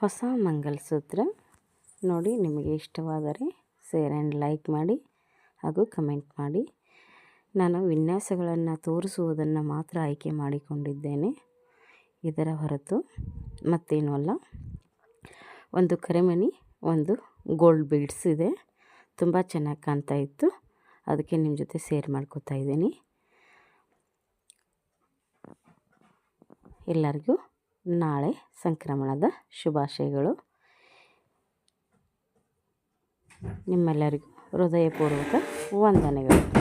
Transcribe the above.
ಹೊಸ ಮಂಗಲಸೂತ್ರ ನೋಡಿ ನಿಮಗೆ ಇಷ್ಟವಾದರೆ ಶೇರ್ ಆ್ಯಂಡ್ ಲೈಕ್ ಮಾಡಿ ಹಾಗೂ ಕಮೆಂಟ್ ಮಾಡಿ. ನಾನು ವಿನ್ಯಾಸಗಳನ್ನು ತೋರಿಸುವುದನ್ನು ಮಾತ್ರ ಆಯ್ಕೆ ಮಾಡಿಕೊಂಡಿದ್ದೇನೆ. ಇದರ ಹೊರತು ಮತ್ತೇನೂ ಅಲ್ಲ. ಒಂದು ಕರೆಮಣಿ, ಒಂದು ಗೋಲ್ಡ್ ಬೀಡ್ಸ್ ಇದೆ. ತುಂಬ ಚೆನ್ನಾಗಿ ಕಾಣ್ತಾ ಇತ್ತು. ಅದಕ್ಕೆ ನಿಮ್ಮ ಜೊತೆ ಸೇರ್ ಮಾಡ್ಕೋತಾ ಇದ್ದೀನಿ. ಎಲ್ಲರಿಗೂ ನಾಳೆ ಸಂಕ್ರಮಣದ ಶುಭಾಶಯಗಳು. ನಿಮ್ಮೆಲ್ಲರಿಗೂ ಹೃದಯಪೂರ್ವಕ ವಂದನೆಗಳು.